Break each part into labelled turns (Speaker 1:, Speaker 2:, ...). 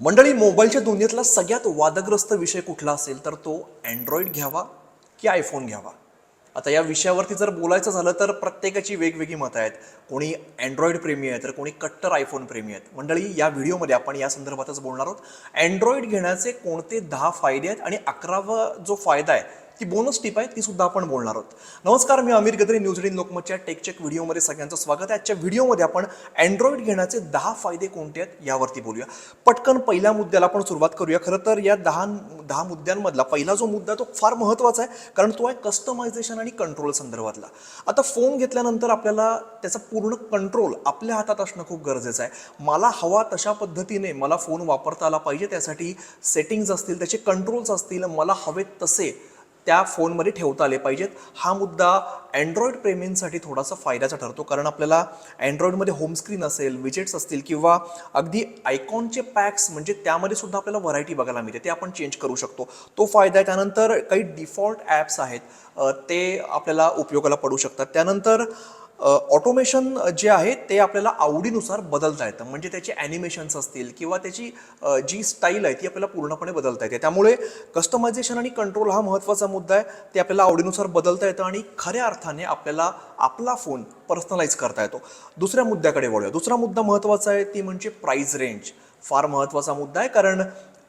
Speaker 1: मंडळी मोबाईलच्या दुनियेतला सगळ्यात वादग्रस्त विषय कुठला असेल तर तो अँड्रॉइड घ्यावा की आयफोन घ्यावा? आता या विषयावरती जर बोलायचं झालं तर प्रत्येकाची वेगवेगळी मतं आहेत. कोणी अँड्रॉइड प्रेमी आहे तर कोणी कट्टर आयफोन प्रेमी आहेत. मंडळी या व्हिडिओमध्ये आपण या संदर्भातच बोलणार आहोत. अँड्रॉइड घेण्याचे कोणते दहा फायदे आहेत आणि अकरावा जो फायदा आहे ती बोनस टिप आहे ती सुद्धा आपण बोलणार आहोत. नमस्कार मी अमीर गद्रे न्यूज एटीन लोकमतच्या टेकचेक व्हिडिओमध्ये सगळ्यांचं स्वागत आहे. आजच्या व्हिडिओमध्ये आपण अँड्रॉइड घेण्याचे दहा फायदे कोणते आहेत यावरती बोलूया. पटकन पहिल्या मुद्द्याला आपण सुरुवात करूया. खरं तर या दहा दहा मुद्द्यांमधला पहिला जो मुद्दा तो फार महत्त्वाचा आहे कारण तो आहे कस्टमायझेशन आणि कंट्रोल संदर्भातला. आता फोन घेतल्यानंतर आपल्याला त्याचा पूर्ण कंट्रोल आपल्या हातात असणं खूप गरजेचं आहे. मला हवा तशा पद्धतीने मला फोन वापरता आला पाहिजे त्यासाठी सेटिंग्ज असतील त्याचे कंट्रोल्स असतील मला हवेत तसे त्या फोनमध्ये ठेवता आले पाहिजेत. हा मुद्दा अँड्रॉइड प्रेमींसाठी थोडासा फायद्याचा ठरतो. कारण आपल्याला अँड्रॉइडमध्ये होम स्क्रीन असेल विजेट्स असतील किंवा अगदी आयकॉनचे पॅक्स म्हणजे त्यामध्ये सुद्धा आपल्याला व्हरायटी बघायला मिळते. ते आपण चेंज करू शकतो. तो फायदा आहे. त्यानंतर काही डिफॉल्ट ॲप्स आहेत. ते आपल्याला उपयोगाला पडू शकतात. त्यानंतर ऑटोमेशन जे आहे ते आपल्याला आवडीनुसार बदलता येतं. म्हणजे त्याचे ॲनिमेशन्स असतील किंवा त्याची जी स्टाईल आहे ती आपल्याला पूर्णपणे बदलता येते. त्यामुळे कस्टमायझेशन आणि कंट्रोल हा महत्त्वाचा मुद्दा आहे. ते आपल्याला आवडीनुसार बदलता येतं आणि खऱ्या अर्थाने आपल्याला आपला फोन पर्सनलाइज करता येतो. दुसऱ्या मुद्द्याकडे वळूया. दुसरा मुद्दा महत्त्वाचा आहे ती म्हणजे प्राईज रेंज फार महत्त्वाचा मुद्दा आहे कारण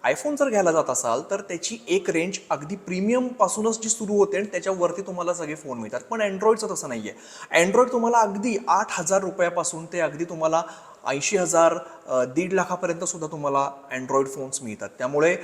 Speaker 1: आयफोन जर घ्यायला जात असाल तर त्याची एक रेंज अगदी प्रीमियम पासूनच जी सुरू होते आणि त्याच्यावरती तुम्हाला सगळे फोन मिळतात. पण अँड्रॉइडचं तसं नाही आहे अँड्रॉइड तुम्हाला अगदी आठ हजार रुपयापासून ते अगदी तुम्हाला ऐंशी हजार दीड लाखापर्यंत सुद्धा तुम्हाला अँड्रॉइड फोन्स मिळतात. त्यामुळे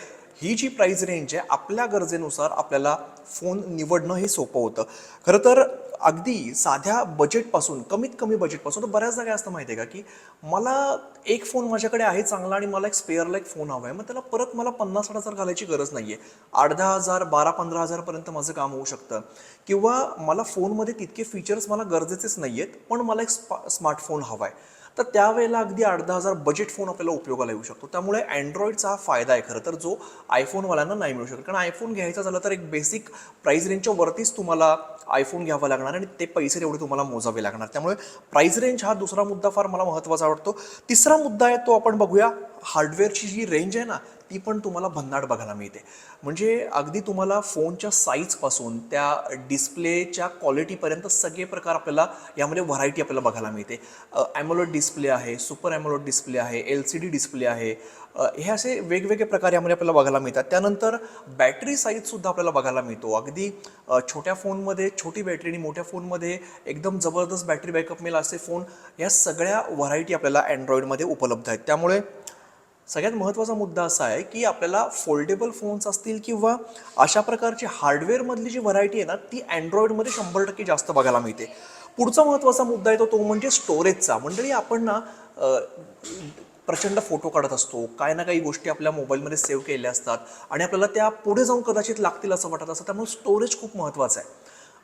Speaker 1: ही जी प्राईज रेंज आहे आपल्या गरजेनुसार आपल्याला फोन निवडणं हे सोपं होतं. खरं तर अगदी साध्या बजेटपासून कमीत कमी बजेटपासून तर बऱ्याचदा काय असतं माहिती आहे का की मला एक फोन माझ्याकडे आहे चांगला आणि मला एक स्पेअरला एक फोन हवा आहे मग त्याला परत मला पन्नास साठ हजार घालायची गरज नाही आहे आठ दहा हजार बारा पंधरा हजारपर्यंत माझं काम होऊ शकतं. किंवा मला फोनमध्ये तितके फीचर्स मला गरजेचेच नाही आहेत पण मला एक स्पा स्मार्टफोन हवा आहे. तर त्यावेळेला अगदी आठ दहा हजार बजेट फोन आपल्याला उपयोगाला येऊ शकतो. त्यामुळे अँड्रॉइडचा हा फायदा आहे खरं तर जो आयफोनवाल्यांना नाही मिळू शकत. कारण आयफोन घ्यायचा झाला तर एक बेसिक प्राईस रेंजच्या वरतीच तुम्हाला आयफोन घ्यावा लागणार आणि ते पैसे तेवढे तुम्हाला मोजावे लागणार. त्यामुळे प्राईस रेंज हा दुसरा मुद्दा फार मला महत्त्वाचा वाटतो तिसरा मुद्दा आहे तो आपण बघूया. हार्डवेअरची जी रेंज आहे ना ती पण तुम्हाला भन्नाट बघायला मिळते. म्हणजे अगदी तुम्हाला फोनच्या साईजपासून त्या डिस्प्लेच्या क्वालिटीपर्यंत सगळे प्रकार आपल्याला यामध्ये व्हरायटी आपल्याला बघायला मिळते. ॲमोलोड डिस्प्ले आहे सुपर ॲमोलोड डिस्प्ले आहे एल सी डी डिस्प्ले आहे. हे असे वेगवेगळे प्रकार यामध्ये आपल्याला बघायला मिळतात. त्यानंतर बॅटरी साईजसुद्धा आपल्याला बघायला मिळतो. अगदी छोट्या फोनमध्ये छोटी बॅटरी आणि मोठ्या फोनमध्ये एकदम जबरदस्त बॅटरी बॅकअप मिळेल असे फोन या सगळ्या व्हरायटी आपल्याला अँड्रॉइडमध्ये उपलब्ध आहेत. त्यामुळे सगळ्यात महत्त्वाचा मुद्दा असा आहे की आपल्याला फोल्डेबल फोन्स असतील किंवा अशा प्रकारची हार्डवेअरमधली जी व्हरायटी आहे ना ती अँड्रॉइडमध्ये शंभर टक्के जास्त बघायला मिळते. पुढचा महत्त्वाचा मुद्दा येतो तो म्हणजे स्टोरेजचा मंडळी आपण ना प्रचंड फोटो काढत असतो. काय ना काही गोष्टी आपल्या मोबाईलमध्ये सेव्ह केलेल्या असतात आणि आपल्याला त्या पुढे जाऊन कदाचित लागतील असं वाटत असतं. त्यामुळे स्टोरेज खूप महत्त्वाचं आहे.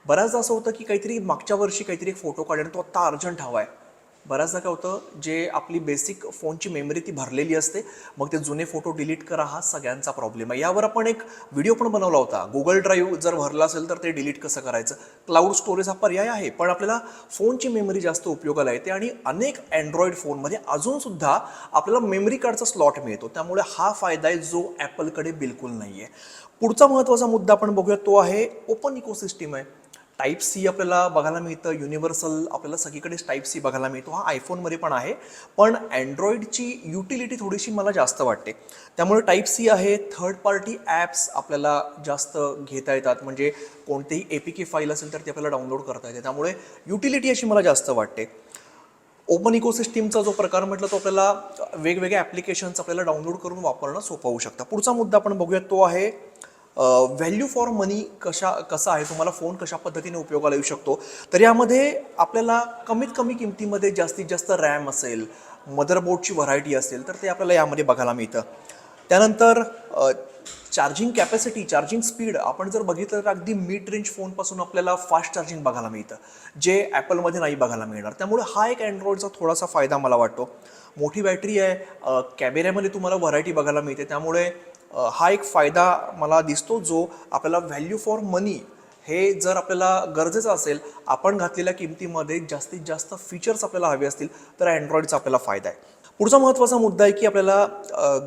Speaker 1: बऱ्याचदा असं होतं की काहीतरी मागच्या वर्षी काहीतरी एक फोटो काढला आणि तो आत्ता अर्जंट हवा आहे. बऱ्याचदा काय होतं जे आपली बेसिक फोनची मेमरी ती भरलेली असते मग ते जुने फोटो डिलीट करा हा सगळ्यांचा प्रॉब्लेम आहे. यावर आपण एक व्हिडिओ पण बनवला होता. गुगल ड्राईव्ह जर भरला असेल तर ते डिलीट कसं करायचं? क्लाउड स्टोरेज हा पर्याय आहे पण आपल्याला फोनची मेमरी जास्त उपयोगाला येते आणि अनेक अँड्रॉइड फोनमध्ये अजूनसुद्धा आपल्याला मेमरी कार्डचा स्लॉट मिळतो. त्यामुळे हा फायदा आहे जो ॲपलकडे बिलकुल नाही आहे पुढचा महत्त्वाचा मुद्दा आपण बघूया तो आहे ओपन इकोसिस्टीम आहे. टाईप सी आपल्याला बघायला मिळतं. युनिव्हर्सल आपल्याला सगळीकडेच टाईप सी बघायला मिळतो. हा आयफोनमध्ये पण आहे. पण अँड्रॉइडची युटिलिटी थोडीशी मला जास्त वाटते. त्यामुळे टाईप सी आहे. थर्ड पार्टी ॲप्स आपल्याला जास्त घेता येतात. म्हणजे कोणतेही ए पी के फाईल असेल तर ती आपल्याला डाउनलोड करता येते. त्यामुळे युटिलिटी अशी मला जास्त वाटते. ओपन इकोसिस्टीमचा जो प्रकार म्हटलं तो आपल्याला वेगवेगळ्या ॲप्लिकेशन्स आपल्याला डाउनलोड करून वापरणं सोपं होऊ शकतं. पुढचा मुद्दा आपण बघूया तो आहे व्हॅल्यू फॉर मनी कशा कसा आहे तुम्हाला फोन कशा पद्धतीने उपयोगाला येऊ शकतो? तर यामध्ये आपल्याला कमीत कमी किमतीमध्ये जास्तीत जास्त रॅम असेल मदरबोर्डची व्हरायटी असेल तर ते आपल्याला यामध्ये बघायला मिळतं. त्यानंतर चार्जिंग कॅपॅसिटी चार्जिंग स्पीड आपण जर बघितलं तर अगदी मिड रेंज फोनपासून आपल्याला फास्ट चार्जिंग बघायला मिळतं जे ॲपलमध्ये नाही बघायला मिळणार. त्यामुळे हा एक अँड्रॉइडचा थोडासा फायदा मला वाटतो. मोठी बॅटरी आहे कॅमेऱ्यामध्ये तुम्हाला व्हरायटी बघायला मिळते त्यामुळे हा एक फायदा मला दिसतो जो आपल्याला व्हॅल्यू फॉर मनी हे जर आपल्याला गरजेचं असेल आपण घातलेल्या किमतीमध्ये जास्तीत जास्त फीचर्स आपल्याला हवे असतील तर अँड्रॉइडचा आपल्याला फायदा आहे. पुढचा महत्त्वाचा मुद्दा आहे की आपल्याला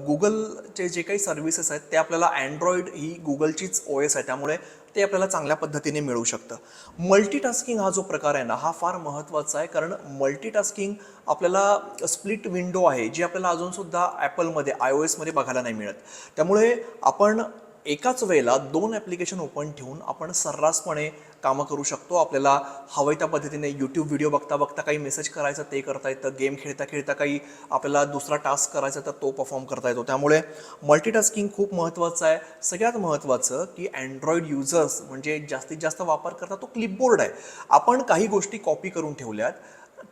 Speaker 1: गुगलचे जे काही सर्व्हिसेस आहेत ते आपल्याला अँड्रॉइड ही गुगलचीच ओ एस आहे. त्यामुळे ते आपल्याला चांगल्या पद्धतीने मिळू शकतं. मल्टीटास्किंग हा जो प्रकार आहे ना हा फार महत्त्वाचा आहे. कारण मल्टीटास्किंग आपल्याला स्प्लिट विंडो आहे जी आपल्याला अजूनसुद्धा ॲपलमध्ये आय ओ एसमध्ये बघायला नाही मिळत. त्यामुळे आपण एकाच वेळेला दोन ॲप्लिकेशन ओपन ठेवून आपण सर्रासपणे कामं करू शकतो. आपल्याला हवं त्या पद्धतीने यूट्यूब व्हिडिओ बघता बघता काही मेसेज करायचं ते करता येतं. गेम खेळता खेळता काही आपल्याला दुसरा टास्क करायचा तर तो परफॉर्म करता येतो. त्यामुळे मल्टीटास्किंग खूप महत्त्वाचं आहे. सगळ्यात महत्त्वाचं की अँड्रॉइड युजर्स म्हणजे जास्तीत जास्त वापर करता तो क्लिपबोर्ड आहे. आपण काही गोष्टी कॉपी करून ठेवल्यात.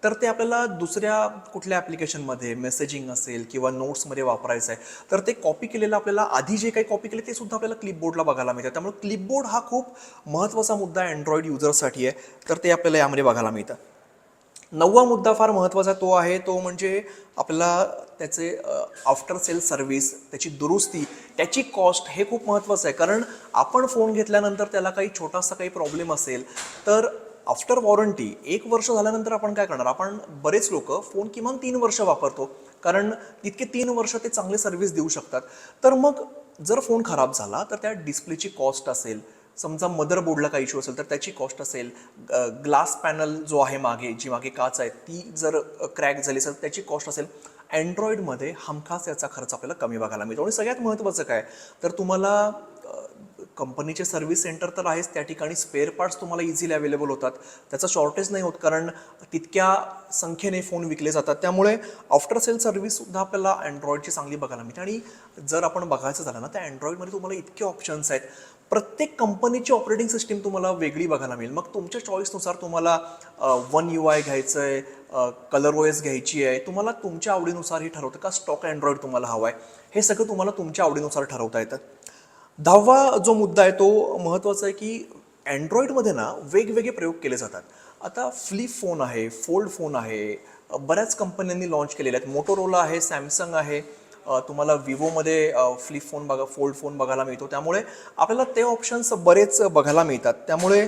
Speaker 1: तर ते आपल्याला दुसऱ्या कुठल्या ॲप्लिकेशनमध्ये मेसेजिंग असेल किंवा नोट्समध्ये वापरायचं आहे तर ते कॉपी केलेलं आपल्याला आधी जे काही कॉपी केले ते सुद्धा आपल्याला क्लिपबोर्डला बघायला मिळतं. त्यामुळे क्लिपबोर्ड हा खूप महत्त्वाचा मुद्दा अँड्रॉइड युजर्ससाठी आहे तर ते आपल्याला यामध्ये बघायला मिळतं. नववा मुद्दा फार महत्त्वाचा तो आहे तो म्हणजे आपल्याला त्याचे आफ्टर सेल सर्व्हिस त्याची दुरुस्ती त्याची कॉस्ट हे खूप महत्त्वाचं आहे. कारण आपण फोन घेतल्यानंतर त्याला काही छोटासा काही प्रॉब्लेम असेल तर आफ्टर वॉरंटी एक वर्ष झाल्यानंतर आपण काय करणार? आपण बरेच लोक फोन किमान तीन वर्ष वापरतो. कारण तितके तीन वर्ष ते चांगले सर्व्हिस देऊ शकतात. तर मग जर फोन खराब झाला तर त्या डिस्प्लेची कॉस्ट असेल. समजा मदरबोर्डला काही इश्यू असेल तर त्याची कॉस्ट असेल. ग्लास पॅनल जो आहे मागे जी मागे काच आहे ती जर क्रॅक झाली असेल त्याची कॉस्ट असेल. अँड्रॉइडमध्ये हमखास याचा खर्च आपल्याला कमी बघायला मिळतो. आणि सगळ्यात महत्त्वाचं काय? तर तुम्हाला कंपनीचे सर्व्हिस सेंटर तर आहेच त्या ठिकाणी स्पेअर पार्ट्स तुम्हाला इझिली अवेलेबल होतात. त्याचा शॉर्टेज नाही होत कारण तितक्या संख्येने फोन विकले जातात. त्यामुळे आफ्टर सेल सर्व्हिससुद्धा आपल्याला अँड्रॉइडची चांगली बघायला मिळते. आणि जर आपण बघायचं झालं ना तर अँड्रॉइडमध्ये तुम्हाला इतके ऑप्शन्स आहेत. प्रत्येक कंपनीची ऑपरेटिंग सिस्टीम तुम्हाला वेगळी बघायला मिळेल. मग तुमच्या चॉईसनुसार तुम्हाला वन यू आय घ्यायचं आहे कलर ओएस घ्यायची आहे. तुम्हाला तुमच्या आवडीनुसार हे ठरवतं का स्टॉक अँड्रॉइड तुम्हाला हवा आहे हे सगळं तुम्हाला तुमच्या आवडीनुसार ठरवता येतं. दहावा जो मुद्दा आहे तो महत्त्वाचा आहे की अँड्रॉइडमध्ये ना वेगवेगळे प्रयोग केले जातात. आता फ्लिप फोन आहे फोल्ड फोन आहे बऱ्याच कंपन्यांनी लॉन्च केलेले आहेत. मोटोरोला आहे सॅमसंग आहे. तुम्हाला विवोमध्ये फ्लिप फोन बघा फोल्ड फोन बघायला मिळतो. त्यामुळे आपल्याला ते ऑप्शन्स बरेच बघायला मिळतात. त्यामुळे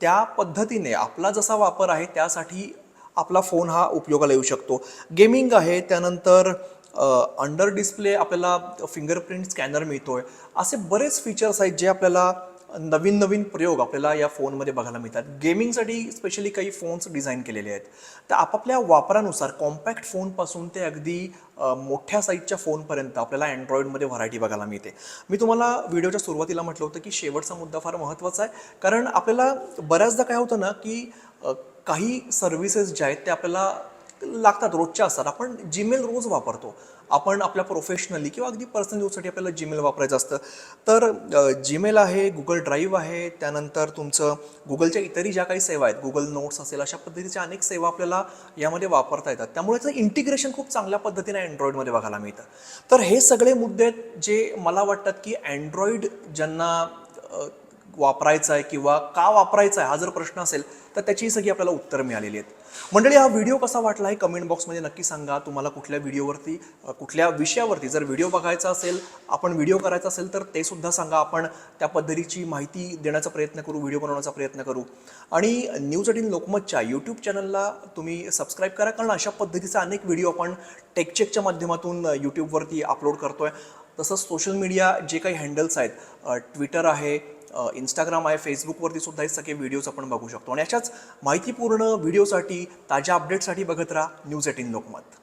Speaker 1: त्या पद्धतीने आपला जसा वापर आहे त्यासाठी आपला फोन हा उपयोगाला येऊ शकतो. गेमिंग आहे त्यानंतर अंडर डिस्प्ले आपल्याला फिंगरप्रिंट स्कॅनर मिळतोय. असे बरेच फीचर्स आहेत जे आपल्याला नवीन नवीन प्रयोग आपल्याला या फोनमध्ये बघायला मिळतात. गेमिंगसाठी स्पेशली काही फोन्स डिझाईन केलेले आहेत. तर आपापल्या वापरानुसार कॉम्पॅक्ट फोनपासून ते अगदी मोठ्या साईजच्या फोनपर्यंत आपल्याला अँड्रॉइडमध्ये व्हरायटी बघायला मिळते. मी तुम्हाला व्हिडिओच्या सुरुवातीला म्हटलं होतं की शेवटचा मुद्दा फार महत्त्वाचा आहे. कारण आपल्याला बऱ्याचदा काय होतं ना की काही सर्व्हिसेस ज्या आहेत ते आपल्याला लागतात रोजच्या असतात. आपण जीमेल रोज वापरतो. आपण आपल्या प्रोफेशनली किंवा अगदी पर्सनल यूजसाठी आपल्याला जीमेल वापरायचं असतं. तर जीमेल आहे गुगल ड्राईव्ह आहे त्यानंतर तुमचं गुगलच्या इतरही ज्या काही सेवा आहेत गुगल नोट्स असेल अशा पद्धतीच्या अनेक सेवा आपल्याला यामध्ये वापरता येतात. त्यामुळे त्याचं इंटिग्रेशन खूप चांगल्या पद्धतीने अँड्रॉइडमध्ये बघायला मिळतं. तर हे सगळे मुद्दे आहेत जे मला वाटतात की अँड्रॉइड ज्यांना वापरायचा आहे किंवा का वापरायचा आहे हा जर प्रश्न असेल तर त्याची सगळी आपल्याला उत्तरं मिळालेली आहेत. मंडळी हा व्हिडिओ कसा वाटला हे कमेंट बॉक्समध्ये नक्की सांगा. तुम्हाला कुठल्या व्हिडिओवरती कुठल्या विषयावरती जर व्हिडिओ बघायचा असेल आपण व्हिडिओ करायचा असेल तर ते सुद्धा सांगा. आपण त्या पद्धतीची माहिती देण्याचा प्रयत्न करू व्हिडिओ बनवण्याचा प्रयत्न करू. आणि न्यूज एटीन लोकमतच्या यूट्यूब चॅनलला तुम्ही सबस्क्राईब करा कारण अशा पद्धतीचा अनेक व्हिडिओ आपण टेकचेकच्या माध्यमातून यूट्यूबवरती अपलोड करतोय. तसंच सोशल मीडिया जे काही हँडल्स आहेत ट्विटर आहे इंस्टाग्राम आहे फेसबुकवरती सुद्धा हे सगळे व्हिडिओज आपण बघू शकतो. आणि अशाच माहितीपूर्ण व्हिडिओसाठी ताज्या अपडेटसाठी बघत राहा न्यूज एटीन लोकमत.